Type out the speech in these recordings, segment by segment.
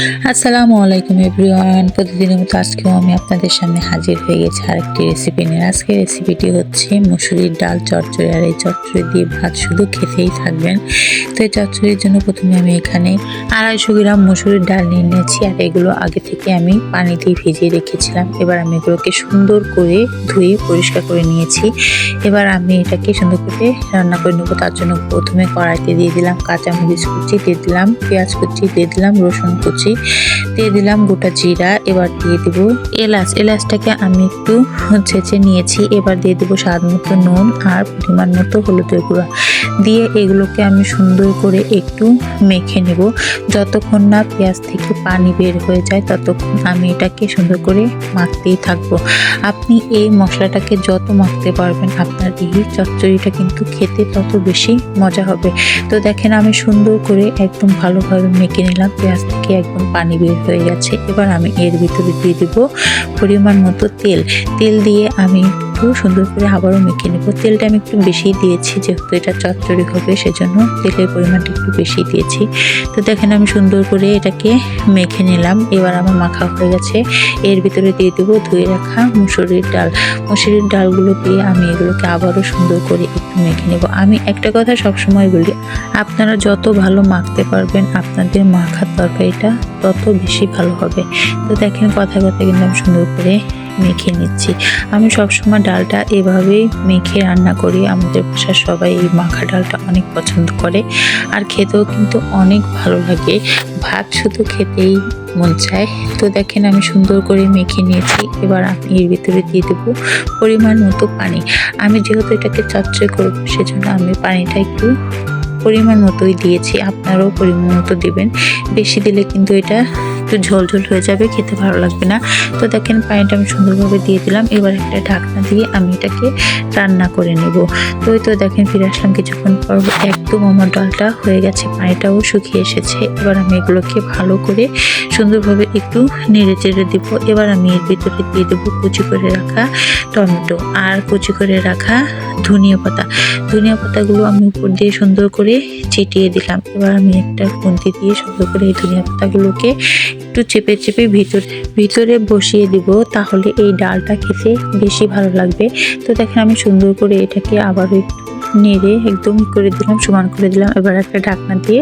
আসসালামু আলাইকুম, এভরিওয়ান। প্রতিদিনের মতো আজকেও আমি আপনাদের সামনে হাজির হয়ে গেছি আরেকটি রেসিপি নিয়ে। আজকের রেসিপিটি হচ্ছে মুসুরির ডাল, চচ্চড়ি। আর এই চচ্চড়ি দিয়ে ভাত শুধু খেতেই থাকবেন। তো এই চচ্চড়ির জন্য প্রথমে আমি এখানে আড়াইশো গ্রাম মুসুরির ডাল নিয়ে নিয়েছি। আর এগুলো আগে থেকে আমি পানি দিয়ে ভিজিয়ে রেখেছিলাম। এবার আমি এগুলোকে সুন্দর করে ধুয়ে পরিষ্কার করে নিয়েছি। এবার আমি এটাকে সুন্দর করে রান্না করে নেব। তার জন্য প্রথমে কড়াইতে দিয়ে দিলাম কাঁচামরিচ কুচি, দিয়ে দিলাম পেঁয়াজ কুচি, দিয়ে দিলাম রসুন কুচি দিয়ে দিলাম গোটা জিরা, এবার দিয়ে দিব এলাচ। এলাচটাকে আমি একটু ছেঁচে নিয়েছি, এবার দিয়ে দিব স্বাদ মতো নুন আর পরিমাণ মতো হলুদের গুঁড়া। দিয়ে এগুলোকে আমি সুন্দর করে একটু মেখে নেব। যতক্ষণ না পেঁয়াজ থেকে পানি বের হয়ে যায়, ততক্ষণ আমি এটাকে সুন্দর করে মাখতেই থাকব। আপনি এই মশলাটাকে যত মাখতে পারবেন, আপনার এই চচ্চড়িটা কিন্তু খেতে তত বেশি মজা হবে। তো দেখেন, আমি সুন্দর করে একদম ভালোভাবে মেখে নিলাম পেঁয়াজ থেকে একদম পানি বের হয়ে গেছে। এবার আমি এর ভিতরে দিয়ে দেবো পরিমাণ মতো তেল। তেল দিয়ে আমি একটু সুন্দর করে আবারও মেখে নেব। তেলটা আমি একটু বেশি দিয়েছি, যেহেতু এটা চচ্চড়ি হবে, সেজন্য তেলের পরিমাণটা একটু বেশি দিয়েছি। তো দেখেন আমি সুন্দর করে এটাকে মেখে নিলাম। এবার আমার মাখা হয়ে গেছে। এর ভিতরে দিয়ে দেবো ধুয়ে রাখা মুসুরির ডাল। মুসুরির ডালগুলো দিয়ে আমি এগুলোকে আবারও সুন্দর করে একটু মেখে নেব। আমি একটা কথা সবসময় বলি, আপনারা যত ভালো মাখতে পারবেন, আপনাদের মাখার তরকারিটা তত বেশি ভালো হবে। তো দেখেন কথা কথা কিন্তু আমি সুন্দর করে মেখে নিচ্ছি। আমি সবসময় ডালটা এভাবেই মেখে রান্না করি। আমাদের বাসার সবাই এই মাখা ডালটা অনেক পছন্দ করে। আর খেতেও কিন্তু অনেক ভালো লাগে। ভাত শুধু খেতেই মন চায়। তো দেখেন আমি সুন্দর করে মেখে নিয়েছি। এবার আমি এর ভিতরে দিয়ে দেবো পরিমাণ মতো পানি। আমি যেহেতু এটাকে চচ্চড়ি করব, সেজন্য আমি পানিটা একটু পরিমাণ মতোই দিয়েছি। আপনারাও পরিমাণ মতো দেবেন। বেশি দিলে কিন্তু এটা একটু ঝোল ঝোল হয়ে যাবে, খেতে ভালো লাগবে না। তো দেখেন পানিটা আমি সুন্দরভাবে দিয়ে দিলাম। এবার একটা ঢাকনা দিয়ে আমি এটাকে রান্না করে নেব। তো তো দেখেন ফিরে আসলাম কিছুক্ষণ পর, একদম আমার ডালটা হয়ে গেছে, পানিটাও শুকিয়ে এসেছে। এবার আমি এগুলোকে ভালো করে সুন্দরভাবে একটু নেড়ে চেড়ে দিব। এবার আমি এর ভিতরে দিয়ে দেবো কুচি করে রাখা টমেটো। আর কুচি করে রাখা ধনিয়া পাতা। ধনিয়া পাতাগুলো আমি উপর দিয়ে সুন্দর করে চেটিয়ে দিলাম। এবার আমি একটা খুন্তি দিয়ে সুন্দর করে এই ধনিয়া পাতাগুলোকে একটু চেপে চেপে ভিতর ভিতরে বসিয়ে দিব, তাহলে এই ডালটা খেতে বেশি ভালো লাগবে। তো দেখেন আমি সুন্দর করে এটাকে আবারও একটু নেড়ে একদম করে দিলাম, সমান করে দিলাম, এবার একটা ঢাকনা দিয়ে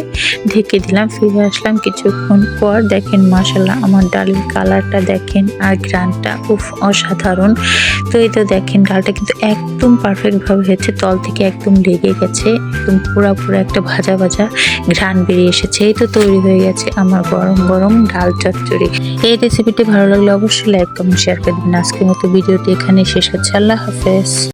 ঢেকে দিলাম, ফিরে আসলাম কিছুক্ষণ পর। দেখেন মাসাল্লাহ আমার ডালের কালারটা দেখেন আর গ্রানটা খুব অসাধারণ। তো এই তো দেখেন, ডালটা কিন্তু একদম পারফেক্টভাবে হয়েছে, তল থেকে একদম লেগে গেছে, একদম পুরা পুরা একটা ভাজা ভাজা ঘ্রাণ বেরিয়ে এসেছে। এই তো তৈরি হয়ে গেছে আমার গরম গরম ডাল চচ্চড়ি। এই রেসিপিটি ভালো লাগলে অবশ্যই লাইক কমেন্ট শেয়ার করে দিন। আজকের মতো ভিডিওটি এখানে শেষ হচ্ছে আল্লাহ হাফেজ।